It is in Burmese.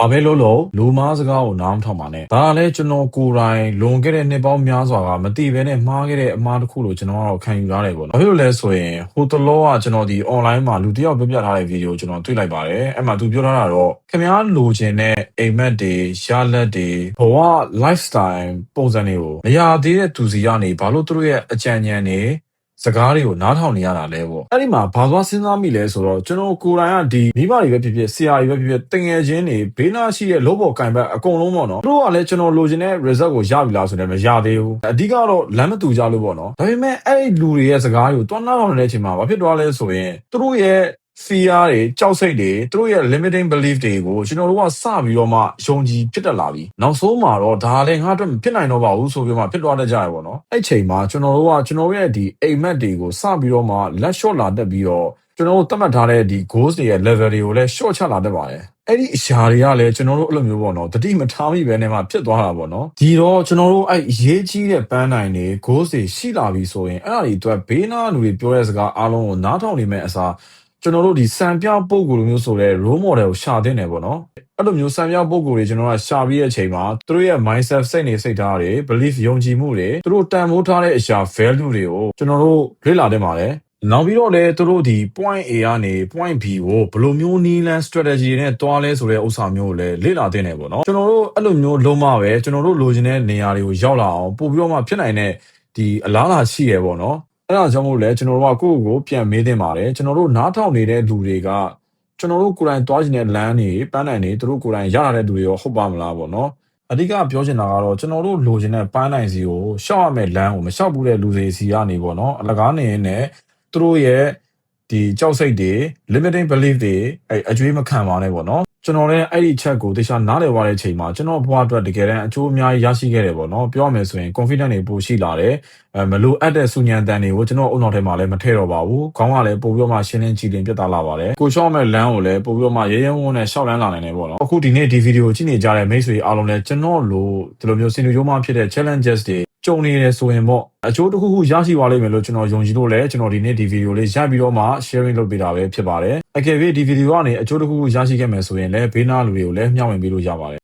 ဘာပဲလို့လို့လူမားစကားကိုနားမထောင်ပါနဲ့ဒါကလည်းကျွန်တော်ကိုယ်တိုင်လွန်ခဲ့တဲ့နှစ်ပေါင်းများစွာကမတိဘဲနဲ့မှားခဲ့တဲ့အမှားတစ်ခုလို့ကျွန်တော်ကတော့ခံယူရတယ်ပေါ့နော်ဘာဖြစ်လို့လဲဆိုရင်ဟိုတလောကကျွန်တော်ဒီ online မှာလူတစ်ယောက်ပြပြထားတဲ့ဗီဒီယိုကျွန်တော်တွေ့လိုက်ပါတယ်အဲ့မှာသူပြောထားတာတော့ခင်ဗျားလိုချင်တဲ့အိမ်မက်တွေရလက်တွေဘဝ lifestyle ပုံစံတွေကိုမရသေးတဲ့သူစီကနေဘာလို့သူတို့ရဲ့အကြံဉာဏ်တွေ စကားတွေကိုနားထောင်နေရတာလဲပေါ့အဲ့ဒီမှာဘာသွားစဉ်းစားမိလဲဆိုတော့ကျွန်တော်ကိုယ်တိုင်ကဒီမိဘတွေပဲဖြစ်ဖြစ်ဆရာတွေပဲဖြစ်ဖြစ်တင်ငယ်ချင်းတွေဘေးနားရှိတဲ့လောဘော်ကင်ဘက်အကုန်လုံးပေါ့နော်သူတို့ကလည်းကျွန်တော်လိုချင်တဲ့ result ကိုရပြီလားဆိုတော့မရသေးဘူးအဓိကတော့လမ်းမတူကြလို့ပေါ့နော်ဒါပေမဲ့အဲ့ဒီလူတွေရဲ့စကားတွေကိုတွန်းနာထောင်နေတဲ့အချိန်မှာဘာဖြစ်သွားလဲဆိုရင်သူတို့ရဲ့ fear တွေကြောက်စိတ်တွေသူတို့ရဲ့ limiting belief တွေကိုကျွန်တော်တို့ကစပြီးတော့မှယုံကြည်ဖြစ်တက်လာပြီနောက်ဆုံးမှာတော့ဒါလည်းငါအတွက်မဖြစ်နိုင်တော့ပါဘူးဆိုပြီးမှဖြစ်သွားတတ်ကြရပေါ့နော်အဲ့ချိန်မှာကျွန်တော်တို့ကကျွန်တော်ရဲ့ဒီအိမ်မက်တွေကိုစပြီးတော့မှလက်လျှော့လာတတ်ပြီးတော့ကျွန်တော်တို့သတ်မှတ်ထားတဲ့ဒီ goals တွေရဲ့ level တွေကိုလည်း short ချလာတတ်ပါတယ်အဲ့ဒီအရာတွေကလည်းကျွန်တော်တို့အဲ့လိုမျိုးပေါ့နော်တတိမထားမိပဲနဲ့မှဖြစ်သွားတာပေါ့နော်ဒီတော့ကျွန်တော်တို့အဲ့အရေးကြီးတဲ့ပန်းနိုင်တွေ goals တွေရှိလာပြီဆိုရင်အဲ့ဒါတွေအတွက်ဘေးနားလူတွေပြောတဲ့စကားအားလုံးကိုနားထောင်နေမဲ့အစား ကျွန်တော်တို့ဒီစံပြပုံကိုလိုမျိုးဆိုတဲ့ role model ကိုရှာသင့်တယ်ပေါ့နော်အဲ့လိုမျိုးစံပြပုံကိုတွေကျွန်တော်ကရှာပြီးတဲ့အချိန်မှာသူတို့ရဲ့ mindset စိတ်နေစိတ်ထားတွေ belief ယုံကြည်မှုတွေသူတို့တန်ဖိုးထားတဲ့အရာ value တွေကိုကျွန်တော်တို့လေ့လာတင်ပါတယ်နောက်ပြီးတော့လည်းသူတို့ဒီ point A ကနေ point B ကိုဘယ်လိုမျိုးနီးလန်း strategy တွေနဲ့တွားလဲဆိုတဲ့ဥစ္စာမျိုးကိုလည်းလေ့လာသင့်တယ်ပေါ့နော်ကျွန်တော်တို့အဲ့လိုမျိုးလုံးမပဲကျွန်တော်တို့လိုချင်တဲ့နေရာတွေကိုရောက်လာအောင်ပို့ပြီးတော့မှဖြစ်နိုင်တဲ့ဒီအလားအလာရှိရပေါ့နော် အဲ့ဒါကြောင့်မို့လဲကျွန်တော်တို့ကကိုယ့်ကိုယ်ကိုပြန်မေးသင့်ပါတယ်ကျွန်တော်တို့နားထောင်နေတဲ့လူတွေကကျွန်တော်တို့ကိုယ်တိုင်တွားချင်တဲ့လမ်းတွေပန်းနိုင်တွေသူတို့ကိုယ်တိုင်ရလာတဲ့လူတွေရောဟုတ်ပါမလားပေါ့နော်အဓိကပြောချင်တာကတော့ကျွန်တော်တို့လိုချင်တဲ့ပန်းနိုင်စီကိုရှောက်ရမယ့်လမ်းကိုမရှောက်ဘူးတဲ့လူတွေစီကနေပေါ့နော်အလကားနေရင်းနဲ့သူတို့ရဲ့ဒီကြောက်စိတ်တွေ limiting belief တွေအဲအကျွေးမခံပါနဲ့ပေါ့နော် ကျွန်တော်လည်းအဲ့ဒီချက်ကိုတခြားနားလည်သွားတဲ့အချိန်မှာကျွန်တော်ဘဝအတွက်တကယ်တမ်းအကျိုးအများကြီးရရှိခဲ့တယ်ပေါ့နော်ပြောရမယ်ဆိုရင် confident တွေပိုရှိလာတယ်အဲမလိုအပ်တဲ့စူညံတန်တွေကိုကျွန်တော်အုံနောက်ထဲမှာလည်းမထည့်တော့ပါဘူးခေါင်းကလည်းပို့ပြီးတော့မှရှင်းလင်းကြည်လင်ပြတ်သားလာပါတယ်ကိုရှော့မဲ့လမ်းကိုလည်းပို့ပြီးတော့မှရဲရဲဝံ့ဝံ့နဲ့ရှောက်လန်းလာနိုင်တယ်ပေါ့နော်အခုဒီနေ့ဒီဗီဒီယိုကြည့်နေကြတဲ့မိတ်ဆွေအားလုံးလည်းကျွန်တော်လိုဒီလိုမျိုးစင်တူရိုးမှဖြစ်တဲ့ challenges တွေ ကြုံနေတယ်ဆိုရင်ပေါ့အကျိုးတစ်ခုခုရရှိသွားလိမ့်မယ်လို့ကျွန်တော်ယုံကြည်လို့လဲကျွန်တော်ဒီနေ့ဒီဗီဒီယိုလေးရိုက်ပြီးတော့မှ sharing လုပ်ပေးတာပဲဖြစ်ပါတယ်အကယ်၍ဒီဗီဒီယိုကနေအကျိုးတစ်ခုခုရရှိခဲ့မယ်ဆိုရင်လည်းဘေးနားလူတွေကိုလည်းမျှဝေပေးလို့ရပါတယ်